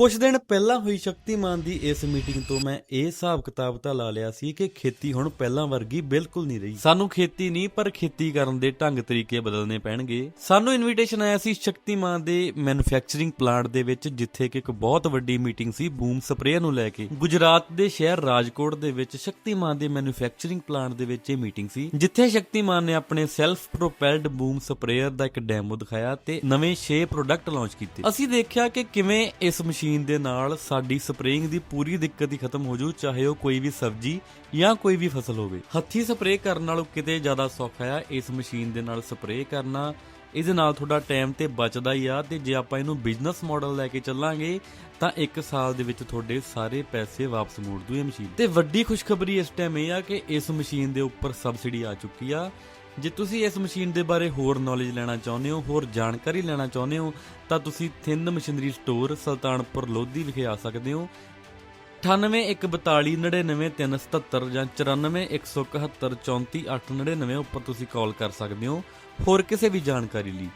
ਕੁਝ ਦਿਨ ਪਹਿਲਾਂ ਹੋਈ ਸ਼ਕਤੀਮਾਨ ਦੀ ਇਸ ਮੀਟਿੰਗ ਤੋਂ ਮੈਂ ਇਹ ਹਿਸਾਬ ਕਿਤਾਬ ਤਾਂ ਲਾ ਲਿਆ ਸੀ ਕਿ ਖੇਤੀ ਹੁਣ ਪਹਿਲਾਂ ਵਰਗੀ ਬਿਲਕੁਲ ਨਹੀਂ ਰਹੀ। ਸਾਨੂੰ ਖੇਤੀ ਨਹੀਂ, ਪਰ ਖੇਤੀ ਕਰਨ ਦੇ ਢੰਗ ਤਰੀਕੇ ਬਦਲਨੇ ਪੈਣਗੇ। ਸਾਨੂੰ ਇਨਵੀਟੇਸ਼ਨ ਆਇਆ ਸੀ ਸ਼ਕਤੀਮਾਨ ਦੇ ਮੈਨੂਫੈਕਚਰਿੰਗ ਪਲਾਂਟ ਦੇ ਵਿੱਚ, ਜਿੱਥੇ ਕਿ ਇੱਕ ਬਹੁਤ ਵੱਡੀ ਮੀਟਿੰਗ ਸੀ ਬੂਮ ਸਪਰੇਅਰ ਨੂੰ ਲੈ ਕੇ। ਗੁਜਰਾਤ ਦੇ ਸ਼ਹਿਰ ਰਾਜਕੋਟ ਦੇ ਵਿੱਚ ਸ਼ਕਤੀਮਾਨ ਦੇ ਮੈਨੂਫੈਕਚਰਿੰਗ ਪਲਾਂਟ ਦੇ ਵਿੱਚ ਇਹ ਮੀਟਿੰਗ ਸੀ, ਜਿੱਥੇ ਸ਼ਕਤੀਮਾਨ ਨੇ ਆਪਣੇ ਸੈਲਫ ਪ੍ਰੋਪੈਲਡ ਬੂਮ ਸਪਰੇਅਰ ਦਾ ਇੱਕ ਡੈਮੋ ਦਿਖਾਇਆ ਤੇ ਨਵੇਂ 6 ਪ੍ਰੋਡਕਟ ਲਾਂਚ ਕੀਤੇ। ਅਸੀਂ ਦੇਖਿਆ ਕਿ ਕਿਵੇਂ ਇਸ ਮਸ਼ੀਨ ਦੇ ਨਾਲ ਸਾਡੀ ਸਪਰੇਇੰਗ ਦੀ ਪੂਰੀ ਦਿੱਕਤ ਹੀ ਖਤਮ ਹੋ ਜੂ, ਚਾਹੇ ਉਹ ਕੋਈ ਵੀ ਸਬਜ਼ੀ ਜਾਂ ਕੋਈ ਵੀ ਫਸਲ ਹੋਵੇ। ਹੱਥੀ ਸਪਰੇਅ ਕਰਨ ਨਾਲੋਂ ਕਿਤੇ ਜ਼ਿਆਦਾ ਸੌਖਾ ਆ ਇਸ ਮਸ਼ੀਨ ਦੇ ਨਾਲ ਸਪਰੇਅ ਕਰਨਾ। ਇਹਦੇ ਨਾਲ ਤੁਹਾਡਾ ਟਾਈਮ ਤੇ ਬਚਦਾ ਹੀ ਆ ਤੇ ਜੇ ਆਪਾਂ ਇਹਨੂੰ ਬਿਜ਼ਨਸ ਮਾਡਲ ਲੈ ਕੇ ਚੱਲਾਂਗੇ, ਤਾਂ 1 ਸਾਲ ਦੇ ਵਿੱਚ ਤੁਹਾਡੇ ਸਾਰੇ ਪੈਸੇ ਵਾਪਸ ਮੋੜ ਦੂ ਇਹ ਮਸ਼ੀਨ। ਤੇ ਵੱਡੀ ਖੁਸ਼ਖਬਰੀ ਇਸ ਟਾਈਮ ਇਹ ਆ ਕਿ ਇਸ ਮਸ਼ੀਨ ਦੇ ਉੱਪਰ ਸਬਸਿਡੀ ਆ ਚੁੱਕੀ ਆ। ਜੇ ਤੁਸੀਂ ਇਸ ਮਸ਼ੀਨ ਦੇ ਬਾਰੇ ਹੋਰ ਨੌਲੇਜ ਲੈਣਾ ਚਾਹੁੰਦੇ ਹੋ, ਹੋਰ ਜਾਣਕਾਰੀ ਲੈਣਾ ਚਾਹੁੰਦੇ ਹੋ, ਤਾਂ ਤੁਸੀਂ ਥਿੰਨ ਮਸ਼ੀਨਰੀ ਸਟੋਰ ਸੁਲਤਾਨਪੁਰ ਲੋਧੀ ਵਿਖੇ ਆ ਸਕਦੇ ਹੋ। 9814299377 ਜਾਂ 9417134899 ਉੱਪਰ ਤੁਸੀਂ ਕਾਲ ਕਰ ਸਕਦੇ ਹੋ। ਹੋਰ ਕਿਸੇ ਵੀ ਜਾਣਕਾਰੀ ਲਈ